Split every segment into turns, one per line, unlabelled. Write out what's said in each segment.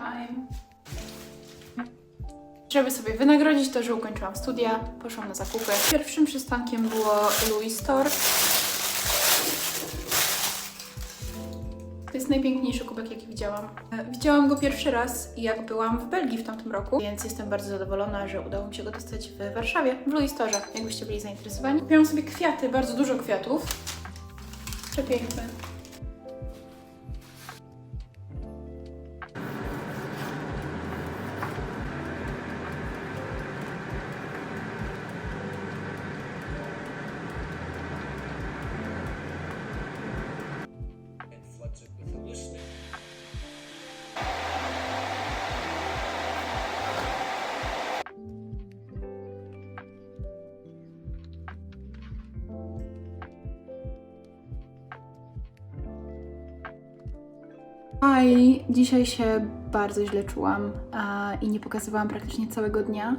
time. Żeby sobie wynagrodzić to, że ukończyłam studia, poszłam na zakupy. Pierwszym przystankiem było Louis Store. To jest najpiękniejszy kubek, jaki widziałam. E, Widziałam go pierwszy raz, jak byłam w Belgii w tamtym roku, więc jestem bardzo zadowolona, że udało mi się go dostać w Warszawie, w Louis Store, jakbyście byli zainteresowani. Kupiłam sobie kwiaty, bardzo dużo kwiatów. Przepiękne. Aj, dzisiaj się bardzo źle czułam a, i nie pokazywałam praktycznie całego dnia,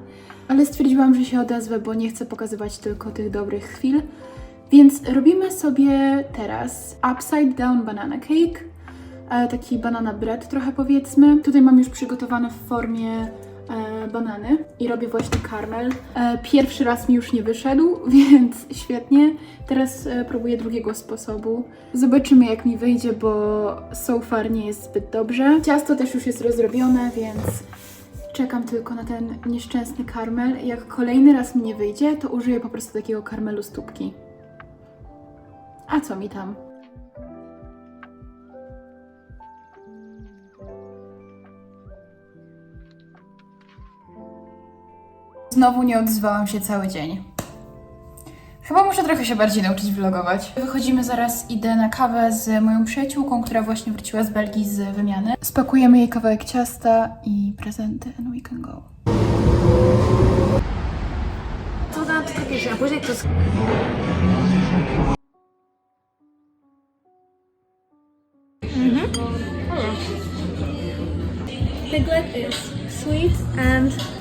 ale stwierdziłam, że się odezwę, bo nie chcę pokazywać tylko tych dobrych chwil. Więc robimy sobie teraz upside down banana cake, e, taki banana bread trochę powiedzmy. Tutaj mam już przygotowane w formie e, banany i robię właśnie karmel. E, pierwszy raz mi już nie wyszedł, więc świetnie. Teraz e, próbuję drugiego sposobu. Zobaczymy jak mi wyjdzie, bo so far nie jest zbyt dobrze. Ciasto też już jest rozrobione, więc czekam tylko na ten nieszczęsny karmel. Jak kolejny raz mi nie wyjdzie, to użyję po prostu takiego karmelu stópki. A co mi tam? Znowu nie odzywałam się cały dzień. Chyba muszę trochę się bardziej nauczyć vlogować. Wychodzimy zaraz, idę na kawę z moją przyjaciółką, która właśnie wróciła z Belgii z wymiany. Spakujemy jej kawałek ciasta i prezenty and we can go.
To dam takie, a później to... Mhm. The good is sweet and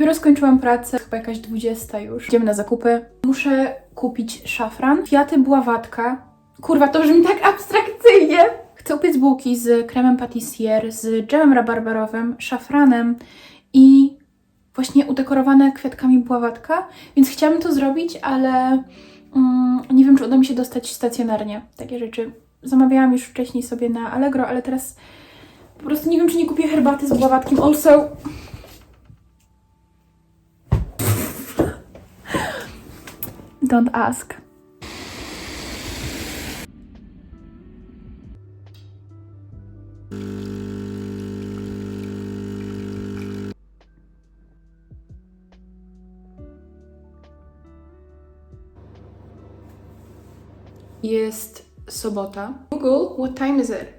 Dopiero skończyłam pracę, chyba jakaś 20 już. Idziemy na zakupy. Muszę kupić szafran, kwiaty, bławatka. Kurwa, to brzmi tak abstrakcyjnie. Chcę upiec bułki z kremem patissier, z dżemem rabarbarowym, szafranem i właśnie udekorowane kwiatkami bławatka. Więc chciałabym to zrobić, ale mm, nie wiem, czy uda mi się dostać stacjonarnie takie rzeczy. Zamawiałam już wcześniej sobie na Allegro, ale teraz po prostu nie wiem, czy nie kupię herbaty z bławatkiem. Also, Don't ask. Jest sobota. Google, what time is it?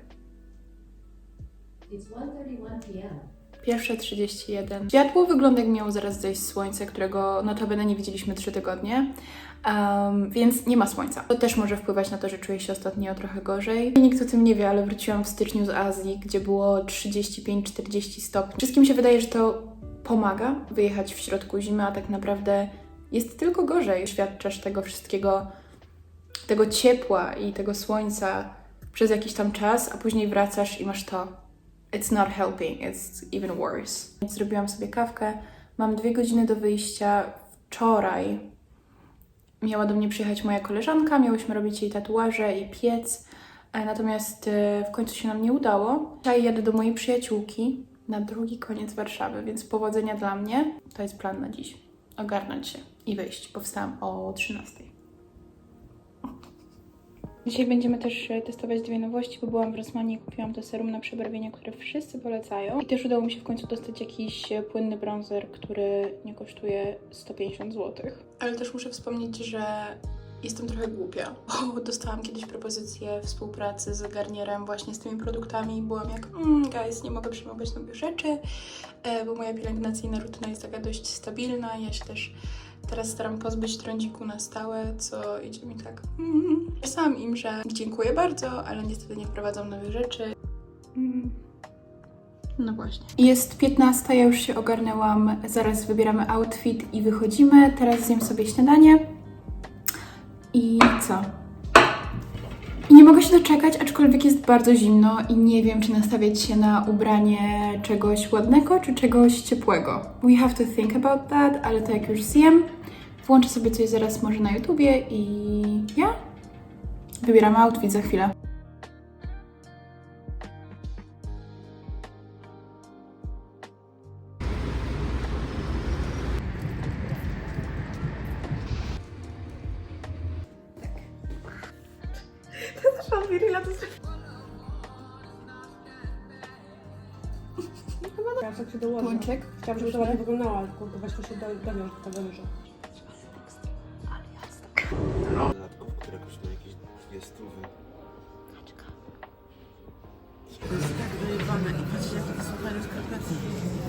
It's 1:31 p.m.
Pierwsze 31. Światło wygląda jak miało zaraz zejść słońce, którego notabene nie widzieliśmy 3 tygodnie, um, więc nie ma słońca. To też może wpływać na to, że czuję się ostatnio trochę gorzej. Nikt o tym nie wie, ale wróciłam w styczniu z Azji, gdzie było 35-40 stopni. Wszystkim się wydaje, że to pomaga wyjechać w środku zimy, a tak naprawdę jest tylko gorzej. Świadczasz tego wszystkiego, tego ciepła i tego słońca przez jakiś tam czas, a później wracasz i masz to it's not helping, it's even worse. Zrobiłam sobie kawkę, mam dwie godziny do wyjścia. Wczoraj miała do mnie przyjechać moja koleżanka, miałyśmy robić jej tatuaże i piec, e, natomiast e, w końcu się nam nie udało. Dzisiaj jadę do mojej przyjaciółki na drugi koniec Warszawy, więc powodzenia dla mnie. To jest plan na dziś. Ogarnąć się i wyjść, bo wstałam o 13. Dzisiaj będziemy też e, testować dwie nowości, bo byłam w Rossmanie i kupiłam to serum na przebarwienie, które wszyscy polecają. I też udało mi się w końcu dostać jakiś e, płynny bronzer, który nie kosztuje 150 zł. Ale też muszę wspomnieć, że jestem trochę głupia, bo dostałam kiedyś propozycję współpracy z Garnierem właśnie z tymi produktami i byłam jak, mm, guys, nie mogę przyjmować nowych rzeczy, e, bo moja pielęgnacyjna rutyna jest taka dość stabilna. Ja się też teraz staram pozbyć trądziku na stałe, co idzie mi tak. Mm. Sam im, że dziękuję bardzo, ale niestety nie wprowadzam nowych rzeczy. Mm. No właśnie. Jest 15, ja już się ogarnęłam. Zaraz wybieramy outfit i wychodzimy. Teraz zjem sobie śniadanie. I co? I nie mogę się doczekać, aczkolwiek jest bardzo zimno i nie wiem, czy nastawiać się na ubranie czegoś ładnego, czy czegoś ciepłego. We have to think about that, ale to jak już zjem, włączę sobie coś zaraz może na YouTubie i ja wybieram outfit za chwilę.
Ja tak się dołożę.
Łączek?
Chciałam, żeby to ładnie wyglądało, ale kurde, weź to się do, dowiąż do tego dużo.
dodatków, które kosztują jakieś dwie stówy.
To jest tak wyjebane i patrzcie jakie to są fajne skarpety.